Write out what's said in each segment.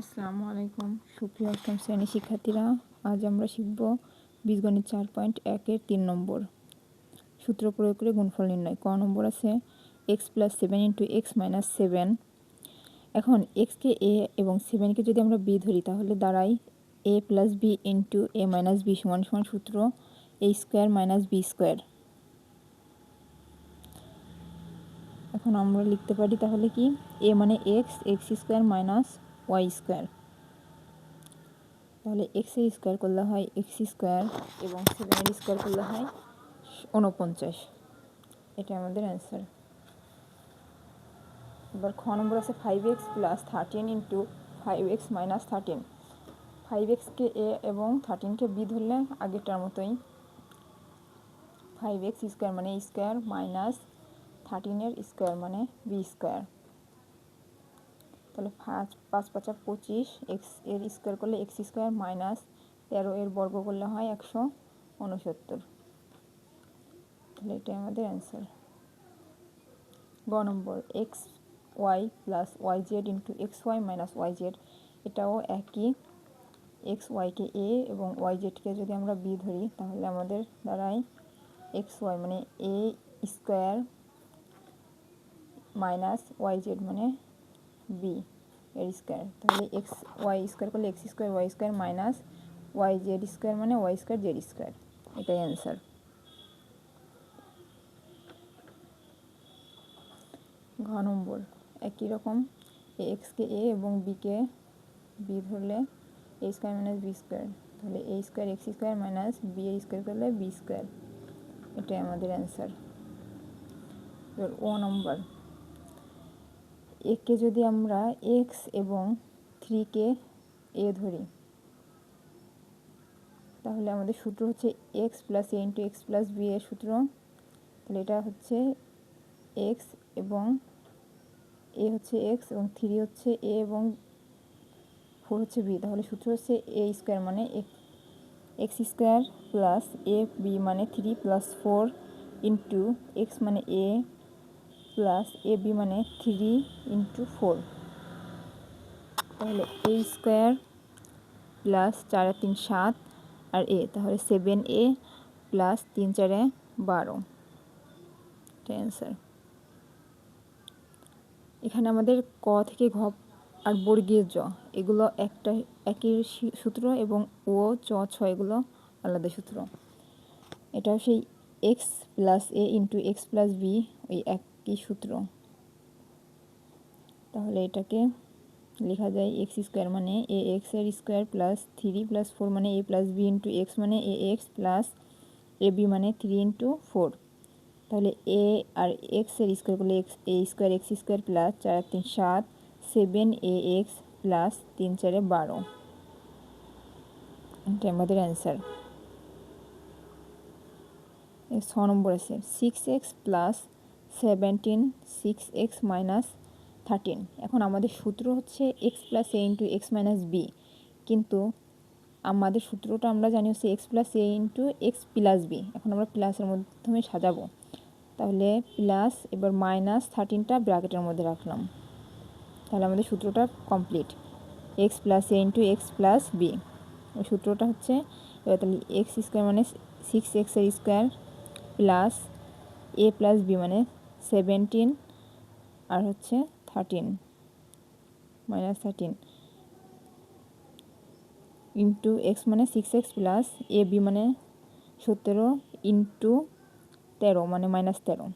আসসালামু আলাইকুম সুপ্রিয় অষ্টম শ্রেণি শিক্ষার্থীরা, আজ আমরা শিখব বীজগণিত চার পয়েন্ট একের তিন নম্বর। সূত্র প্রয়োগ করে গুণফল নির্ণয়। ক নম্বর আছে, X plus seven into X minus seven. এখন এক্সকে এ এবং সেভেনকে যদি আমরা বি ধরি, তাহলে দাঁড়াই, A plus B into A minus B সমান সমান সূত্র, A square minus B square. এখন আমরা লিখতে পারি তাহলে কি, এ মানে X X square minus Y square তাহলে এক্সের স্কোয়ার করলে হয় এক্স স্কোয়ার এবং সেভেনের স্কোয়ার করলে হয় উনপঞ্চাশ এটা আমাদের অ্যান্সার এবার খ নম্বর আছে five X plus thirteen into five X minus thirteen five এক্সকে এ এবং থার্টিনকে বি ধরলে আগেরটার মতোই ফাইভ এক্স স্কোয়ার মানে স্কোয়ার মাইনাস থার্টিনের স্কোয়ার মানে বি স্কোয়ার তাহলে পাঁচ পাঁচ পাঁচা পঁচিশ এক্সের স্কোয়ার করলে এক্স স্কোয়ার মাইনাস তেরো এর বর্গ করলে হয় একশো উনসত্তর। তাহলে এটাই আমাদের অ্যান্সার গ নম্বর X Y plus Y Z into X Y minus Y Z এটাও একই। এক্স ওয়াইকে এ এবং ওয়াই জেডকে যদি আমরা বি ধরি, তাহলে আমাদের দ্বারাই এক্স ওয়াই মানে A square minus Y Z মানে বি এর স্কোয়ার তাহলে এক্স ওয়াই স্কোয়ার করলে X square Y square minus Y Z square মানে ওয়াই স্কোয়ার জেড স্কোয়ার এটাই অ্যান্সার ঘ নম্বর, একই রকম, এ এক্সকে এ এবং বিকে বি ধরলে A square minus B square তাহলে A square X square minus B এর স্কোয়ার করলে বি স্কোয়ার এটাই আমাদের অ্যান্সার ও নম্বর একে যদি আমরা এক্স এবং থ্রিকে এ ধরি, তাহলে আমাদের সূত্র হচ্ছে X plus A into X plus B এর সূত্র। তাহলে এটা হচ্ছে এক্স এবং এ হচ্ছে এক্স এবং থ্রি হচ্ছে এ এবং ফোর হচ্ছে বি তাহলে সূত্র হচ্ছে এ স্কোয়ার মানে X square plus A B মানে three plus four into X মানে এ প্লাস এ বি মানে থ্রি ইন্টু ফোর তাহলে এ স্কোয়ার প্লাস চার তিন সাত আর এ তাহলে সেভেন এ প্লাস তিন চারে বারো। অ্যান্সার এখানে আমাদের ক থেকে ঘ আর বর্গীয় জ, এগুলো একটা একই সূত্র এবং ও, চ, ছ এগুলো আলাদা সূত্র। এটাও সেই X plus A into X plus B ওই একই সূত্র। তাহলে এটাকে লেখা যায় এক্স স্কোয়ার মানে এ এক্সের square plus three plus four মানে A plus B into X মানে A X plus A B মানে থ্রি ইন্টু ফোর তাহলে এ আর এক্সের স্কোয়ার করলে X A square X square plus চার এক তিন সাত সেভেন এ এক্স প্লাস তিন চারে বারো। এটা আমাদের অ্যান্সার ছ নম্বর আছে six X plus seventeen, six X minus thirteen. এখন আমাদের সূত্র হচ্ছে X plus A into X minus B. কিন্তু আমাদের সূত্রটা আমরা জানি হচ্ছে X plus A into X plus B. এখন আমরা প্লাসের মাধ্যমে সাজাবো। তাহলে প্লাস, এবার মাইনাস থার্টিনটা ব্র্যাকেটের মধ্যে রাখলাম। তাহলে আমাদের সূত্রটা complete. X plus A into X plus B. ওই সূত্রটা হচ্ছে, এবার তাহলে এক্স স্কোয়ার মানে সিক্স এক্সের square plus A plus B মানে সেভেন্টিন আর হচ্ছে thirteen, minus thirteen. Into X মানে six X plus A B মানে সতেরো ইন্টু তেরো মানে মাইনাস তেরো।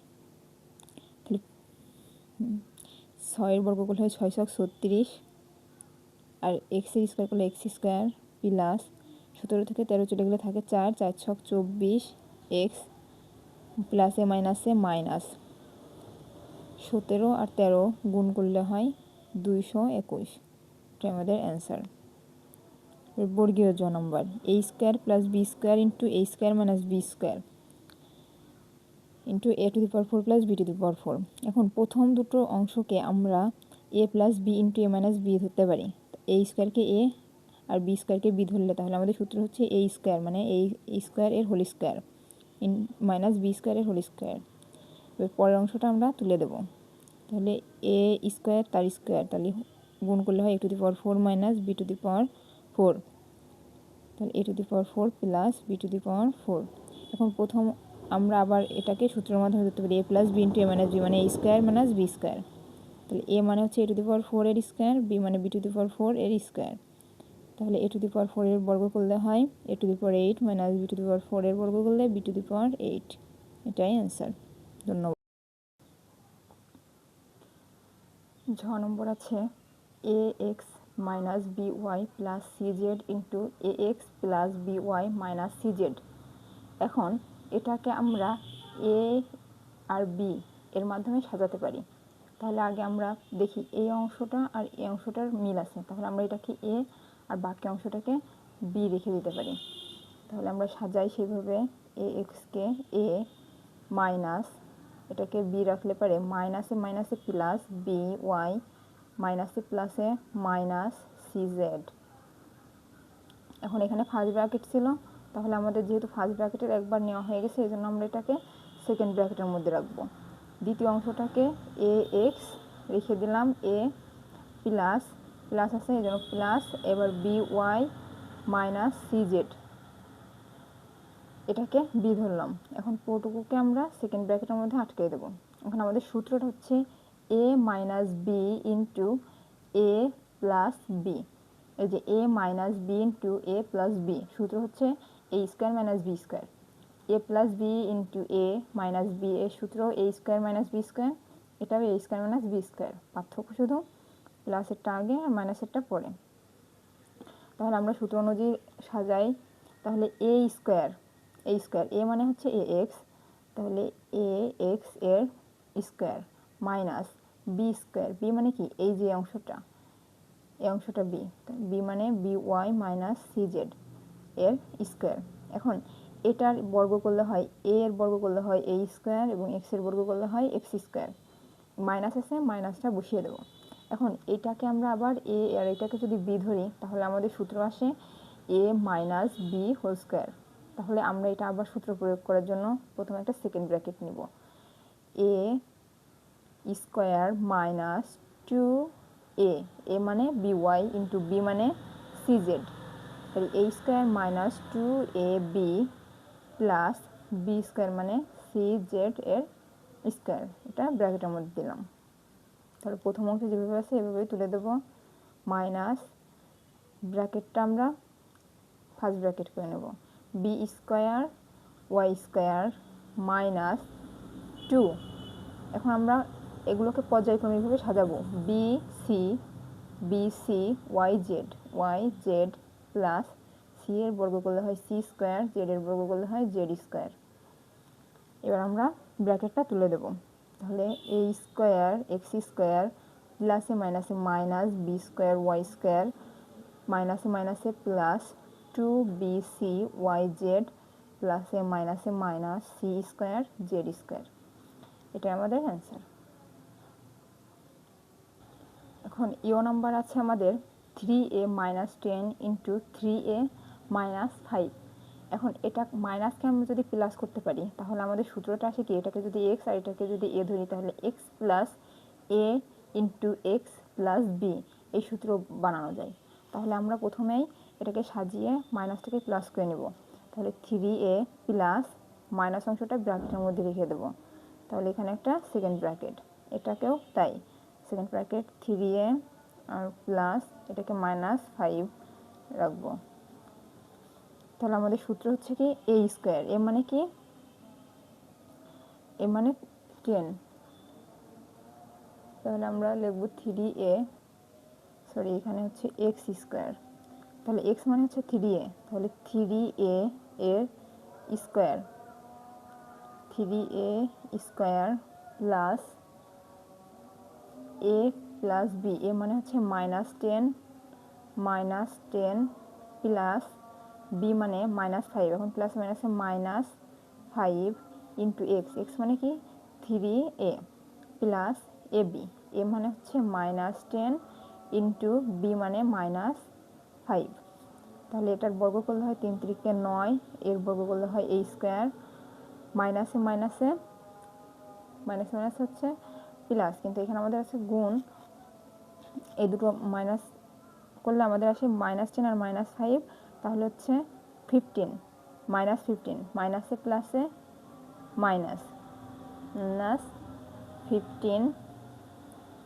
তাহলে ছয়ের বর্গগুলো হয় ছয়শো ছত্রিশ আর এক্সের স্কোয়ার করলে এক্স স্কোয়ার প্লাস সতেরো থেকে তেরো চলে গেলে থাকে চার চার ছক চব্বিশ এক্স প্লাসে মাইনাসে মাইনাস। সতেরো আর তেরো গুণ করলে হয় দুইশো একুশ। এটা আমাদের অ্যান্সার বর্গীয় জ নম্বর A square plus B square into A square minus B square into A to the power four plus B to the power four এখন প্রথম দুটো অংশকে আমরা A plus B into A minus B ধরতে পারি। এ স্কোয়ারকে এ আর বি স্কোয়ারকে B ধরলে তাহলে আমাদের সূত্র হচ্ছে এ স্কোয়ার মানে এই স্কোয়ার এর whole square in minus B স্কোয়ারের হোল স্কোয়ার পরের অংশটা আমরা তুলে দেব তাহলে এ স্কোয়ার তার স্কোয়ার তাহলে গুণ করলে হয় A to the power four minus B to the power four তাহলে A to the power four plus B to the power four এখন প্রথম আমরা আবার এটাকে সূত্রের মাধ্যমে ধরতে পারি A plus B into A minus B মানে A square minus B square তাহলে এ মানে হচ্ছে A to the power four এর স্কোয়ার বি মানে B to the power four এর স্কোয়ার তাহলে A to the power four এর বর্গ করলে হয় A to the power eight minus B to the power four এর বর্গ করলে B to the power eight এটাই অ্যান্সার ধন্যবাদ। ঝ নম্বর আছে A X minus B Y plus C Z into A X plus B Y minus C Z এখন এটাকে আমরা এ আর বি এর মাধ্যমে সাজাতে পারি। তাহলে আগে আমরা দেখি এই অংশটা আর এই অংশটার মিল আছে। তাহলে আমরা এটাকে এ আর বাকি অংশটাকে বি রেখে দিতে পারি। তাহলে আমরা সাজাই সেভাবে এ এক্সকে এ মাইনাস এটাকে বি রাখলে পারে মাইনাসে মাইনাসে প্লাস বি ওয়াই মাইনাসে প্লাসে মাইনাস সি জেড এখন এখানে ফার্স্ট ব্র্যাকেট ছিল, তাহলে আমাদের যেহেতু ফার্স্ট ব্র্যাকেটের একবার নেওয়া হয়ে গেছে, এই জন্য আমরা এটাকে সেকেন্ড ব্র্যাকেটের মধ্যে রাখব। দ্বিতীয় অংশটাকে এ এক্স রেখে দিলাম এ প্লাস প্লাস আছে, এই জন্য প্লাস এবার B Y minus C Z এটাকে বি ধরলাম। এখন পোটুকুকে আমরা সেকেন্ড ব্র্যাকেটের মধ্যে আটকে দেবো। এখন আমাদের সূত্রটা হচ্ছে A minus B into A plus B এই যে A minus B into A plus B সূত্র হচ্ছে A square minus B square A plus B into A minus B এর সূত্র A square minus B square এটাও A square minus B square পার্থক্য শুধু প্লাসেরটা আগে আর মাইনাসেরটা পরে। তাহলে আমরা সূত্র অনুযায়ী সাজাই। তাহলে এ স্কোয়ার এ স্কোয়ার এ মানে হচ্ছে এ এক্স তাহলে এ এক্সের square minus B square B মানে কি? এই যে অংশটা, এই অংশটা বি বি মানে B Y minus C Z এর স্কোয়ার এখন এটার বর্গ করলে হয় এ এর বর্গ করলে হয় এ স্কোয়ার এবং এক্সের বর্গ করলে হয় এক্স স্কোয়ার মাইনাস আছে মাইনাসটা বসিয়ে দেবো। এখন এটাকে আমরা আবার এ আর এটাকে যদি বি ধরি, তাহলে আমাদের সূত্র আসে A minus B whole square তাহলে আমরা এটা আবার সূত্র প্রয়োগ করার জন্য প্রথমে একটা সেকেন্ড ব্র্যাকেট নিব। A square minus two A A মানে বি ওয়াই ইন্টু বি মানে সি জেড তাহলে A square minus two A B plus B square মানে সি জেড এর স্কোয়ার এটা ব্র্যাকেটের মধ্যে দিলাম। তাহলে প্রথম অংশ যেভাবে আছে, এভাবেই তুলে দেবো। মাইনাস ব্র্যাকেটটা আমরা ফার্স্ট ব্র্যাকেট করে নেব। B square Y square minus two এখন আমরা এগুলোকে পর্যায়ক্রমিকভাবে সাজাবো। B C B C Y Z Y Z plus C এর বর্গ করলে হয় সি স্কোয়ার জেড এর বর্গ করলে হয় জেড স্কোয়ার এবার আমরা ব্র্যাকেটটা তুলে দেব। তাহলে এ স্কোয়ার এক্স স্কোয়ার প্লাসে মাইনাসে minus B square Y square মাইনাসে মাইনাসে plus two B C Y Z প্লাসে মাইনাসে minus C square Z square এটাই আমাদের অ্যান্সার এখন ইও নাম্বার আছে আমাদের three A minus ten into three A minus five এখন এটা মাইনাসকে আমরা যদি প্লাস করতে পারি, তাহলে আমাদের সূত্রটা আসে কি? এটাকে যদি এক্স আর এটাকে যদি এ ধরি, তাহলে X plus A into X plus B এই সূত্র বানানো যায়। তাহলে আমরা প্রথমেই এটাকে সাজিয়ে মাইনাস থেকে প্লাস করে নেব। তাহলে থ্রি এ প্লাস মাইনাস অংশটা ব্র্যাকেটের মধ্যে রেখে দেবো। তাহলে এখানে একটা সেকেন্ড ব্র্যাকেট এটাকেও তাই। সেকেন্ড ব্র্যাকেট থ্রি এ আর প্লাস এটাকে মাইনাস ফাইভ রাখব। তাহলে আমাদের সূত্র হচ্ছে কি এ স্কোয়ার এ মানে কি? এ মানে টেন তাহলে আমরা লিখব থ্রি এ সরি এখানে হচ্ছে এক্স স্কোয়ার তাহলে এক্স মানে হচ্ছে থ্রি এ তাহলে থ্রি এ এর square three A square plus A plus B A মানে হচ্ছে minus ten minus ten plus B মানে মাইনাস ফাইভ এখন প্লাস মাইনাসে minus five into X X মানে কি? Three A plus A B A মানে হচ্ছে মাইনাস টেন ইন্টু বি মানে মাইনাস ফাইভ তাহলে এটার বর্গ করলে হয় তিন তিরিকে নয়, এর বর্গ করলে হয় এই স্কোয়ার মাইনাসে মাইনাসে মাইনাস মাইনাস হচ্ছে প্লাস কিন্তু এখানে আমাদের আছে গুণ, এই দুটো মাইনাস করলে আমাদের আসে মাইনাস টেন আর মাইনাস ফাইভ তাহলে হচ্ছে ফিফটিন মাইনাস ফিফটিন মাইনাসে প্লাসে minus minus fifteen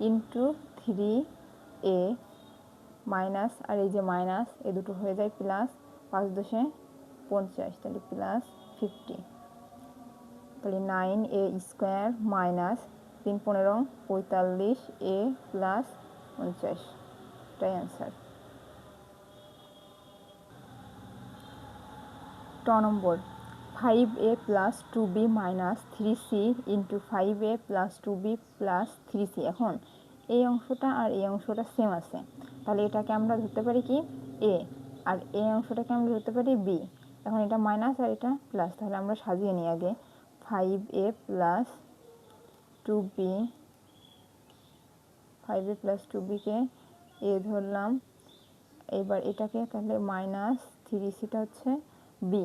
into three A minus আর এই যে মাইনাস এ দুটো হয়ে যায় প্লাস পাঁচ দশে পঞ্চাশ, তাহলে প্লাস ফিফটি তাহলে নাইন এ স্কোয়ার মাইনাস তিন পনেরো পঁয়তাল্লিশ এ প্লাস পঞ্চাশ। এটাই অ্যান্সার ট নম্বর five A plus two B minus three C into five A plus two B plus three C এখন এই অংশটা আর এই অংশটা সেম আছে। তাহলে এটাকে আমরা ধরতে পারি কি? এ আর এই অংশটাকে আমরা ধরতে পারি বি এখন এটা মাইনাস আর এটা প্লাস তাহলে আমরা সাজিয়ে নিই আগে। Five A plus two B five A plus two bike A ধরলাম। এবার এটাকে তাহলে মাইনাস থ্রি সিটা হচ্ছে বি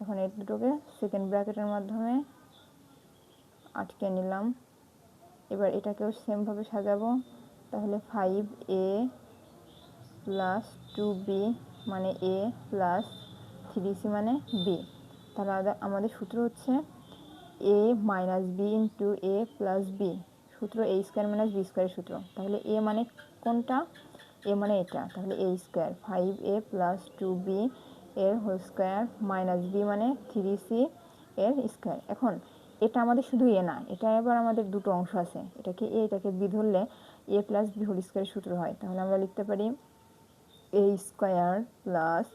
এখন এই দুটোকে সেকেন্ড ব্র্যাকেটের মাধ্যমে আটকে নিলাম। এবার এটাকেও সেমভাবে সাজাবো। তাহলে five A plus two B মানে এ প্লাস থ্রি সি মানে বি তাহলে আমাদের সূত্র হচ্ছে A minus B into A plus B সূত্র এ স্কোয়ার মাইনাস বি স্কোয়ারের সূত্র। তাহলে এ মানে কোনটা? এ মানে এটা। তাহলে A square five A plus two B এর হোল স্কোয়ার মাইনাস বি মানে থ্রি সি এর স্কোয়ার এখন, এটা আমাদের শুধু এ না, এটা এবার আমাদের দুটো অংশ আছে। এটাকে এ এটাকে বি ধরলে এ প্লাস বি হোল স্কোয়ারের সূত্র হয়। তাহলে আমরা লিখতে পারি A square plus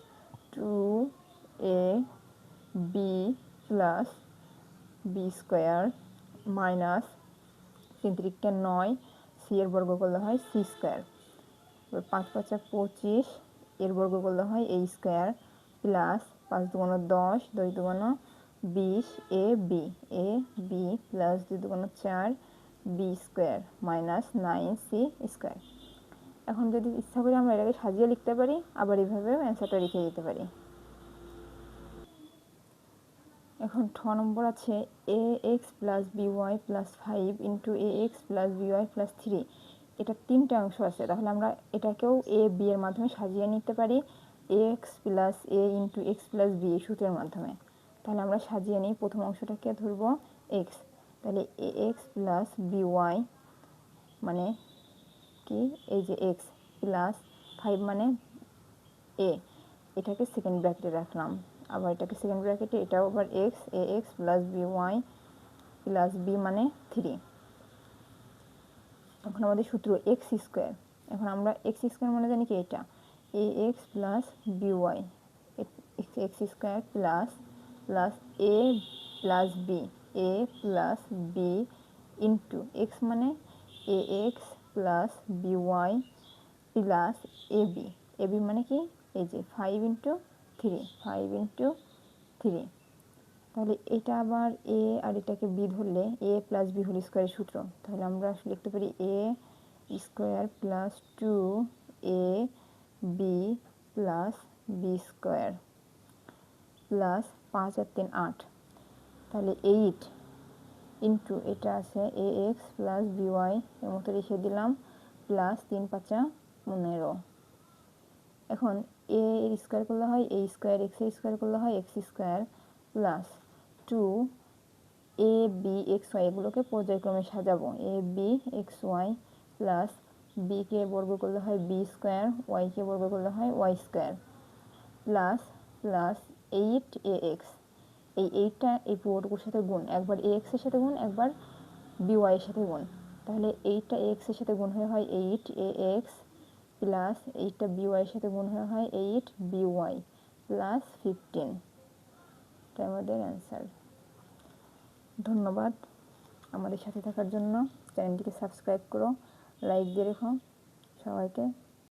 two A B plus B square minus তিন নয় সি এর বর্গ করলে হয় সি স্কোয়ার পাঁচ পাঁচা পঁচিশ, এর বর্গ করলে হয় এই স্কোয়ার প্লাস পাঁচ দুগুণ দশ, দুই দুগুণ বিশ A B A B plus দুই দুগুণ চার B square minus nine C square এখন যদি ইচ্ছা করি আমরা এটাকে সাজিয়ে লিখতে পারি, আবার এইভাবে অ্যান্সারটা লিখে দিতে পারি। এখন ঠ নম্বর আছে A X plus B Y plus five into A X plus B Y plus three এটা তিনটে অংশ আছে, তাহলে আমরা এটাকেও এ বি এর মাধ্যমে সাজিয়ে নিতে পারি X plus A into X plus B সূত্রের মাধ্যমে। তাহলে আমরা সাজিয়ে নিই, প্রথম অংশটাকে ধরবো এক্স তাহলে A X plus B Y মানে কি? এই যে এক্স প্লাস ফাইভ মানে এ এটাকে সেকেন্ড ব্র্যাকেটে রাখলাম। আবার এটাকে সেকেন্ড ব্র্যাকেটে এটাও আবার X A X plus B Y plus B মানে থ্রি এখন আমাদের সূত্র এক্স স্কোয়ার এখন আমরা এক্স স্কোয়ার মানে জানি কি এটা? A X plus B Y X square plus plus A plus B A plus B into X মানে A X plus B Y plus A B A B মানে কি? এই যে five into three five into three তাহলে এটা আবার এ আর এটাকে B ধরলে এ প্লাস বি হোল স্কোয়ারের সূত্র। তাহলে আমরা লিখতে পারি A square plus two A B plus B square plus পাঁচ আর তিন আট। তাহলে এইট ইন্টু এটা আছে এ এক্স প্লাস বিওয়াই এর মতো লিখে দিলাম প্লাস তিন পাঁচা পনেরো। এখন এ এর স্কোয়ার করলে হয় এ স্কোয়ার এক্সের স্কোয়ার করলে হয় X square plus two A B X Y এগুলোকে পর্যায়ক্রমে সাজাবো। A B X Y plus বিকে বর্গ করলে হয় বি স্কোয়ার ওয়াইকে বর্গ করলে হয় Y square plus plus eight A X এই এইটটা এই পুরোটুকুর সাথে গুণ। একবার এ এক্সের সাথে গুণ, একবার বি ওয়াইয়ের সাথে গুণ। তাহলে এইটটা এক্সের সাথে গুণ হয়ে হয় এইট এ এক্স প্লাস এইটটা ওয়াইয়ের সাথে গুণ হয়ে হয় eight B Y plus fifteen এটা আমাদের অ্যান্সার ধন্যবাদ আমাদের সাথে থাকার জন্য। চ্যানেলটিকে সাবস্ক্রাইব করো লাইক দিয়ে রেখো সবাইকে।